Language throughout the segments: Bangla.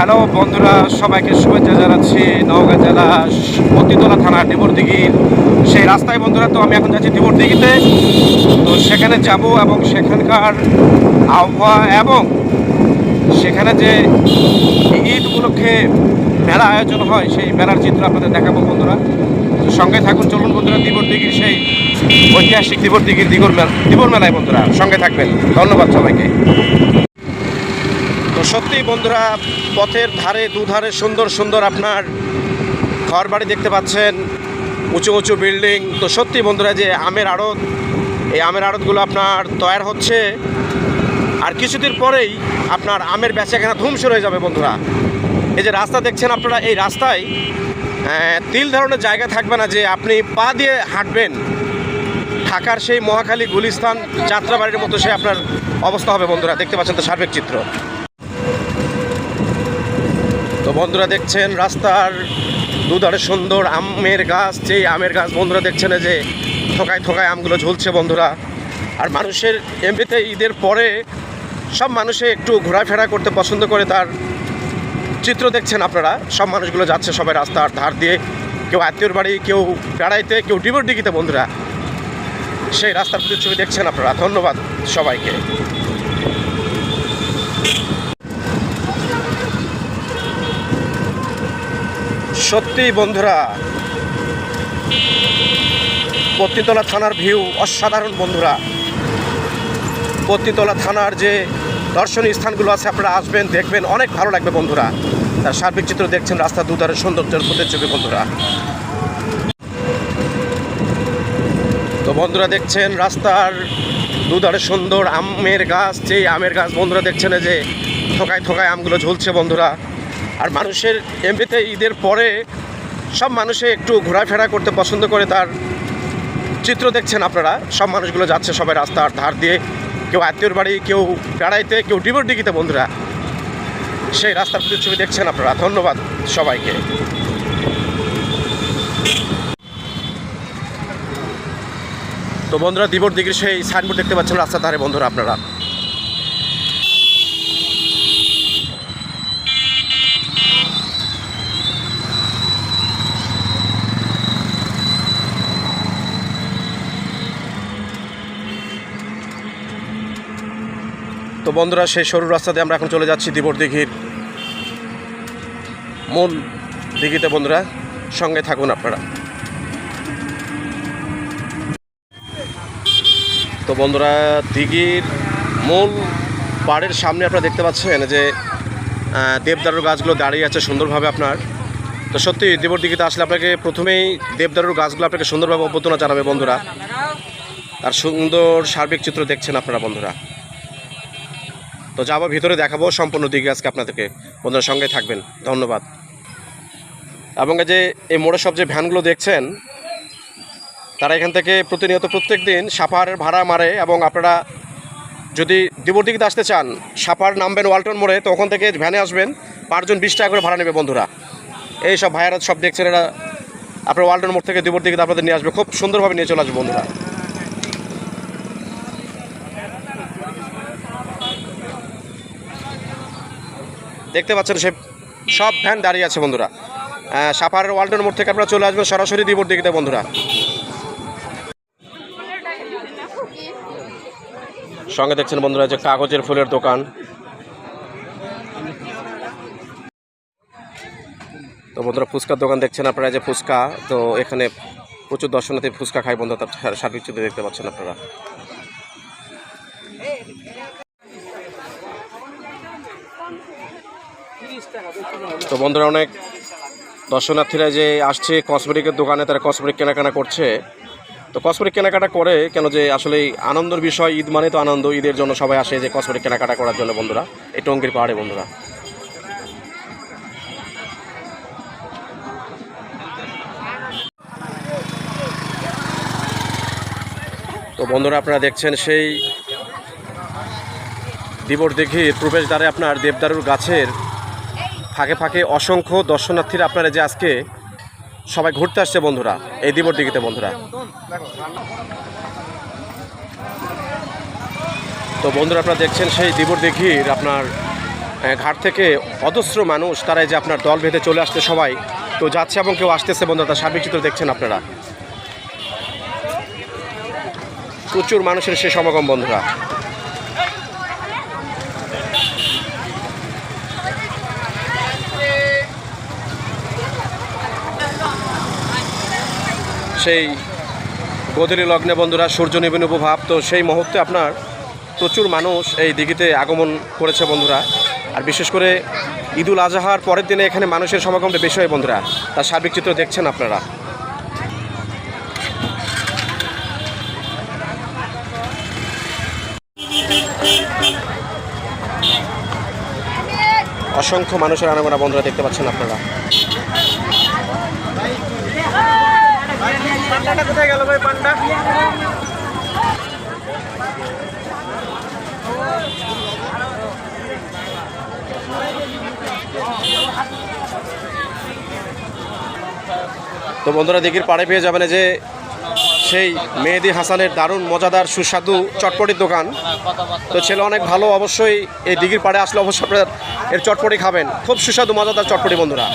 হ্যালো বন্ধুরা, সবাইকে শুভেচ্ছা জানাচ্ছি নওগাঁ জেলা পতিতলা থানা দিঘির সেই রাস্তায় বন্ধুরা, তো আমি এখন যাচ্ছি দিঘিতে তো সেখানে যাব এবং সেখানকার আবহাওয়া এবং সেখানে যে ঈদ উপলক্ষে মেলা আয়োজন হয়, সেই মেলার চিত্র আপনাদের দেখাবো বন্ধুরা। তো সঙ্গে থাকুন, চলুন বন্ধুরা দিঘির সেই ঐতিহাসিক দিঘির দিগর মেলা দিবর মেলায় বন্ধুরা, সঙ্গে থাকবেন। ধন্যবাদ সবাইকে। তো সত্যি বন্ধুরা, পথের ধারে, দুধারে সুন্দর সুন্দর আপনার ঘর বাড়ি দেখতে পাচ্ছেন, উঁচু উঁচু বিল্ডিং। তো সত্যি বন্ধুরা, যে আমের আড়ত, এই আমের আড়তগুলো আপনার তৈরি হচ্ছে। আর কিছুদিন পরেই আপনার আমের বেচাকেনা ধুমসুর হয়ে যাবে বন্ধুরা। এই যে রাস্তা দেখছেন আপনারা, এই রাস্তায় তিল ধরনের জায়গা থাকবে না যে আপনি পা দিয়ে হাঁটবেন। ঢাকার সেই মহাখালী গুলিস্তান যাত্রাবাড়ির মতো সে আপনার অবস্থা হবে বন্ধুরা, দেখতে পাচ্ছেন তো সার্বিক চিত্র। তো বন্ধুরা দেখছেন রাস্তার দুধারে সুন্দর আমের গাছ, যেই আমের গাছ বন্ধুরা দেখছেন যে থোকায় থোকায় আমগুলো ঝুলছে বন্ধুরা। আর মানুষের এমনিতে ঈদের পরে সব মানুষে একটু ঘোরাফেরা করতে পছন্দ করে তার চিত্র দেখছেন আপনারা। সব মানুষগুলো যাচ্ছে সবাই রাস্তার ধার দিয়ে। কেউ আত্মীয়র বাড়ি, কেউ বেড়াইতে, কেউ ডিবর ডিগিতে বন্ধুরা। সেই রাস্তার প্রতিচ্ছবি দেখছেন আপনারা। ধন্যবাদ সবাইকে। সত্যি বন্ধুরা পত্নীতলা থানার ভিউ অসাধারণ বন্ধুরা। পত্নীতলা থানার যে দর্শনীয় স্থানগুলো আছে, আপনারা আসবেন, দেখবেন, অনেক ভালো লাগবে বন্ধুরা। তার সার্বিক চিত্র দেখছেন রাস্তা দুধারে সৌন্দর্যের প্রতিচ্ছবি বন্ধুরা। তো বন্ধুরা দেখছেন, রাস্তার দুধারে সুন্দর আমের গাছ যে আমের গাছ বন্ধুরা দেখছেন যে থোকায় থোকায় আমগুলো ঝুলছে বন্ধুরা। আর মানুষের এমনিতে ঈদের পরে সব মানুষে একটু ঘোরাফেরা করতে পছন্দ করে তার চিত্র দেখছেন আপনারা। সব মানুষগুলো যাচ্ছে সবাই রাস্তার ধার দিয়ে। কেউ আত্মীয়র বাড়ি, কেউ বেড়াইতে, কেউ ডিবর ডিগিতে বন্ধুরা। সেই রাস্তার প্রতিচ্ছবি দেখছেন আপনারা। ধন্যবাদ সবাইকে। তো বন্ধুরা দিবর দিঘির সেই সাইনবোর্ড দেখতে পাচ্ছেন রাস্তার ধারে বন্ধুরা আপনারা। তো বন্ধুরা, সেই সরু রাস্তাতে আমরা এখন চলে যাচ্ছি দিবর দিঘির মূল দিঘিতে বন্ধুরা। সঙ্গে থাকুন আপনারা। তো বন্ধুরা, দিঘির মূল পাড়ের সামনে আপনারা দেখতে পাচ্ছেন যে দেবদারুর গাছগুলো দাঁড়িয়ে আছে সুন্দরভাবে আপনার। তো সত্যি, দেবর দিঘিতে আসলে আপনাকে প্রথমেই দেবদারুর গাছগুলো আপনাকে সুন্দরভাবে অভ্যর্থনা জানাবে বন্ধুরা। আর সুন্দর সার্বিক চিত্র দেখছেন আপনারা বন্ধুরা। তো যাব, ভিতরে দেখাবো সম্পূর্ণ দিকে আজকে আপনাদেরকে। বন্ধুরা সঙ্গে থাকবেন। ধন্যবাদ। এবং যে, এই মোড়ে সব যে ভ্যানগুলো দেখছেন, তারা এখান থেকে প্রতিনিয়ত প্রত্যেক দিন সাপাহারের ভাড়া মারে এবং আপনারা যদি দিবর্দিকে আসতে চান সাপার নামবেন ওয়ালটন মোড়ে, তো ওখান থেকে ভ্যানে আসবেন, পাঁচজন বিশ টাকা করে ভাড়া নেবে বন্ধুরা। এই সব ভাইয়ারা সব দেখছেন, এরা আপনার ওয়ালটন মোড় থেকে দিবর্দিকে আপনাদের নিয়ে আসবে। খুব সুন্দরভাবে নিয়ে চলে আসবে বন্ধুরা। দেখতে পাচ্ছেন সে সব ভ্যান দাঁড়িয়ে আছে বন্ধুরা সাপাহারের ওয়ালটন মোড় থেকে আপনারা চলে আসবেন সরাসরি দিবর্দিকে বন্ধুরা সঙ্গে দেখছেন বন্ধুরা যে কাগজের ফুলের দোকান তো বন্ধুরা ফুচকার দোকান দেখছেন আপনারা যে ফুচকা তো এখানে প্রচুর দর্শনার্থী ফুচকা খায় বন্ধুরা তার সার্বিক দেখতে পাচ্ছেন আপনারা তো বন্ধুরা, অনেক দর্শনার্থীরা যে আসছে কসমেটিকের দোকানে, তারা কসমেটিক কেনাকাটা করছে। তো কসমেটিক কেনাকাটা করে কেন যে আসলে আনন্দের বিষয়, ঈদ মানে তো আনন্দ, ঈদের জন্য সবাই আসে যে কসমেটিক কেনাকাটা করার জন্য বন্ধুরা। এই টঙ্গির পাহাড়ে বন্ধুরা। তো বন্ধুরা, আপনারা দেখছেন সেই দিবর দিঘির প্রবেশদ্বারে আপনার দেবদারুর গাছের ফাঁকে ফাঁকে অসংখ্য দর্শনার্থীরা আপনারা যে আজকে সবাই ঘুরতে আসছে বন্ধুরা, এই দিবর দিঘিতে বন্ধুরা। তো বন্ধুরা আপনারা দেখছেন সেই দিবর দিঘির আপনার ঘাট থেকে অজস্র মানুষ, তারা এই যে আপনার দল ভেদে চলে আসছে সবাই। তো যাচ্ছে এবং কেউ আসতেছে বন্ধুরা, তার সার্বিক চিত্র দেখছেন আপনারা। প্রচুর মানুষের সে সমাগম বন্ধুরা। সেই গোধূলি লগ্নে বন্ধুরা সূর্য নিবেন উপভাব। তো সেই মুহূর্তে আপনার প্রচুর মানুষ এই দিঘিতে আগমন করেছে বন্ধুরা। আর বিশেষ করে ঈদুল আজহার পরের দিনে এখানে মানুষের সমাগমটা বেশি হয় বন্ধুরা। তার সার্বিক চিত্র দেখছেন আপনারা। অসংখ্য মানুষের আনাগোনা বন্ধুরা দেখতে পাচ্ছেন আপনারা। পান্ডাটা কোথায় গেল ভাই, পান্ডা? তো বন্ধুরা, দিঘির পাড়ে পেয়ে যাবেন যে সেই মেহেদি হাসানের দারুণ, মজাদার, সুস্বাদু চটপটির দোকান। তো ছেলে অনেক ভালো, অবশ্যই এই দিঘির পাড়ে আসলে অবশ্যই আপনার এর চটপটি খাবেন। খুব সুস্বাদু, মজাদার চটপটি বন্ধুরা।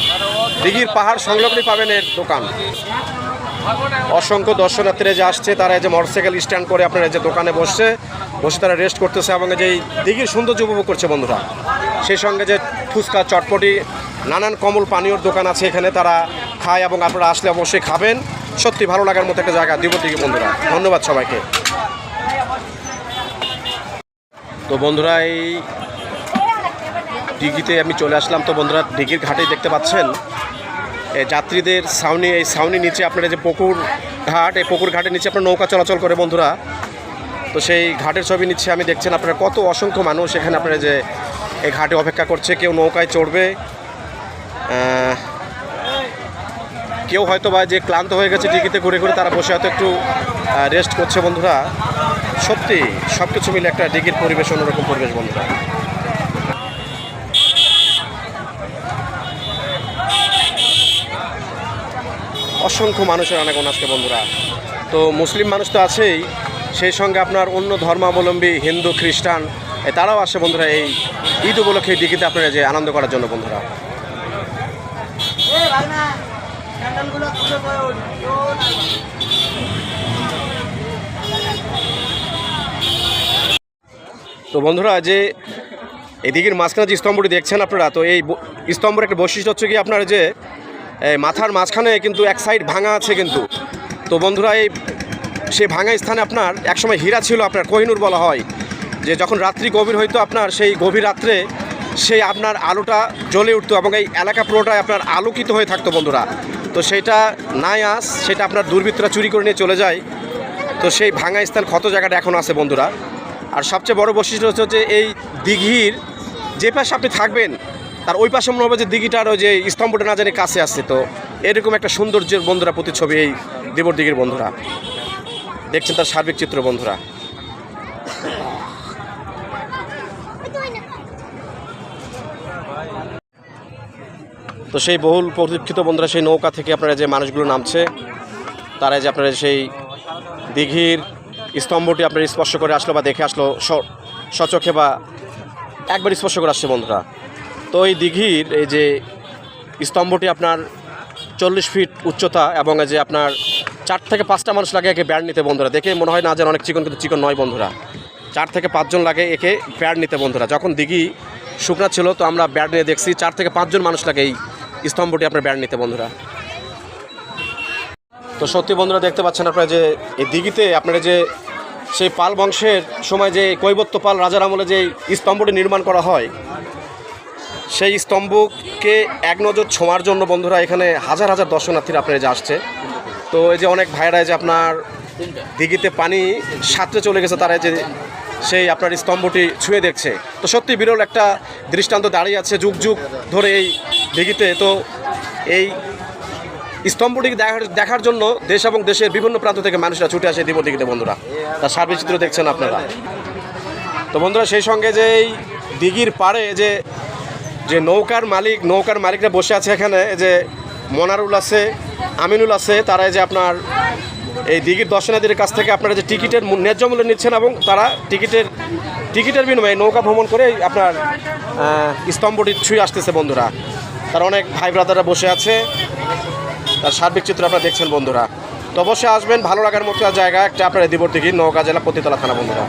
দিঘির পাহাড় সংলগ্নই পাবেন এর দোকান। অসংখ্য দর্শনার্থীরা যে আসছে, তারা এই যে মোটরসাইকেল স্ট্যান্ড করে আপনার যে দোকানে বসছে, বসে তারা রেস্ট করতেছে এবং যে দিঘির সৌন্দর্য উপভোগ করছে বন্ধুরা। সেই সঙ্গে যে ফুচকা, চটপটি, নানান কমল পানীয়র দোকান আছে এখানে, তারা খায় এবং আপনারা আসলে অবশ্যই খাবেন। সত্যি ভালো লাগার মতো একটা জায়গা দিব দিঘি বন্ধুরা। ধন্যবাদ সবাইকে। তো বন্ধুরা, এই দিঘিতে আমি চলে আসলাম। তো বন্ধুরা, দিঘির ঘাটেই দেখতে পাচ্ছেন যাত্রীদের সাউনি এই ছাউনি নিচে আপনার যে পুকুর ঘাট, এই পুকুর ঘাটের নিচে আপনার নৌকা চলাচল করে বন্ধুরা। তো সেই ঘাটের ছবি নিচ্ছে, আমি দেখছেন আপনারা কত অসংখ্য মানুষ এখানে আপনারা যে এই ঘাটে অপেক্ষা করছে, কেউ নৌকায় চড়বে। কেউ হয়তো বা যে ক্লান্ত হয়ে গেছে টিকিতে ঘুরে ঘুরে, তারা বসে হয়তো একটু রেস্ট করছে বন্ধুরা। সত্যি সব কিছু মিলে একটা ডিগির পরিবেশ, অন্যরকম পরিবেশ বন্ধুরা। অসংখ্য মানুষের আনাগোন আজকে বন্ধুরা। তো মুসলিম মানুষ তো আছেই, সেই সঙ্গে আপনার অন্য ধর্মাবলম্বী, হিন্দু, খ্রিস্টান তারাও আসে বন্ধুরা এই ঈদ উপলক্ষে দিঘিতে আপনারা যে আনন্দ করার জন্য বন্ধুরা। তো বন্ধুরা, যে এদিকের মাঝখানে যে স্তম্ভটি দেখছেন আপনারা, তো এই স্তম্ভের একটা বৈশিষ্ট্য হচ্ছে কি আপনার যে মাথার মাঝখানে কিন্তু এক সাইড ভাঙা আছে কিন্তু। তো বন্ধুরা, এই সেই ভাঙা স্থানে আপনার একসময় হীরা ছিল, আপনার কোহিনুর বলা হয়। যে যখন রাত্রি গভীর হইতো আপনার, সেই গভীর রাত্রে সেই আপনার আলোটা জ্বলে উঠতো এবং এই এলাকা পুরোটাই আপনার আলোকিত হয়ে থাকতো বন্ধুরা। তো সেটা নাই আস সেটা আপনার দুর্বৃত্তরা চুরি করে নিয়ে চলে যায়। তো সেই ভাঙা স্থান ক্ষত জায়গাটা এখন আছে বন্ধুরা। আর সবচেয়ে বড় বৈশিষ্ট্য হচ্ছে যে এই দিঘির যে পাশে আপনি থাকবেন তার ওই পাশে মনে হবে যে দিঘিটার ওই যে স্তম্ভটা না জানি কাছে আসছে তো এরকম একটা সৌন্দর্যের বন্ধুরা প্রতিচ্ছবি এই দেবর দিঘির বন্ধুরা। দেখছেন তার সার্বিক চিত্র বন্ধুরা। তো সেই বহুল প্রতীক্ষিত বন্ধুরা, সেই নৌকা থেকে আপনারা যে মানুষগুলো নামছে, তারা যে আপনারা সেই দিঘির স্তম্ভটি আপনার স্পর্শ করে আসলো বা দেখে আসলো সচক্ষে বা একবার স্পর্শ করে আসছে বন্ধুরা। তো এই দিঘির এই যে স্তম্ভটি আপনার চল্লিশ ফিট উচ্চতা এবং এই যে আপনার চার থেকে পাঁচটা মানুষ লাগে একে ব্যাট নিতে বন্ধুরা। দেখে মনে হয় না যে অনেক চিকন কিন্তু চিকন নয় বন্ধুরা। চার থেকে পাঁচজন লাগে একে ব্যাট নিতে বন্ধুরা। যখন দিঘি শুকনা ছিল তো আমরা ব্যাট নিয়ে দেখছি, চার থেকে পাঁচজন মানুষ লাগে এই স্তম্ভটি আপনার ব্যাট নিতে বন্ধুরা। তো সত্যি বন্ধুরা দেখতে পাচ্ছেন আপনারা যে এই দিঘিতে আপনারা যে সেই পাল বংশের সময় যে কৈবত্য পাল রাজার আমলে যে স্তম্ভটি নির্মাণ করা হয় সেই স্তম্ভকে এক নজর ছোঁয়ার জন্য বন্ধুরা এখানে হাজার হাজার দর্শনার্থীরা আপনারা যে আসছে। তো এই যে অনেক ভাইরা যে আপনার দিঘিতে পানি সাঁতরে চলে গেছে, তারা যে সেই আপনার স্তম্ভটি ছুঁয়ে দেখছে। তো সত্যি বিরল একটা দৃষ্টান্ত দাঁড়িয়ে আছে যুগ যুগ ধরে এই দিঘিতে। তো এই স্তম্ভটিকে দেখার দেখার জন্য দেশ এবং দেশের বিভিন্ন প্রান্ত থেকে মানুষরা ছুটে আসে দিব দিঘিতে বন্ধুরা। তার সার্বিক চিত্র দেখছেন আপনারা। তো বন্ধুরা সেই সঙ্গে যে এই দিঘির পাড়ে যে যে নৌকার মালিক, নৌকার মালিকরা বসে আছে এখানে যে মনারুল আছে, আমিনুল আছে, তারা যে আপনার এই দিঘির দর্শনার্থীদের কাছ থেকে আপনারা যে টিকিটের ন্যায্য মূল্য নিচ্ছেন এবং তারা টিকিটের টিকিটের বিনিময়ে নৌকা ভ্রমণ করে আপনার স্তম্ভটি ছুঁয়ে আসতেছে বন্ধুরা। তারা অনেক ভাই ব্রাদাররা বসে আছে। তার সার্বিক চিত্র আপনারা দেখছেন বন্ধুরা। তো অবশ্যই আসবেন, ভালো লাগার মতো জায়গা একটা আপনার দিবর দিঘি নৌকা জেলা পতিতলা থানা বন্ধুরা।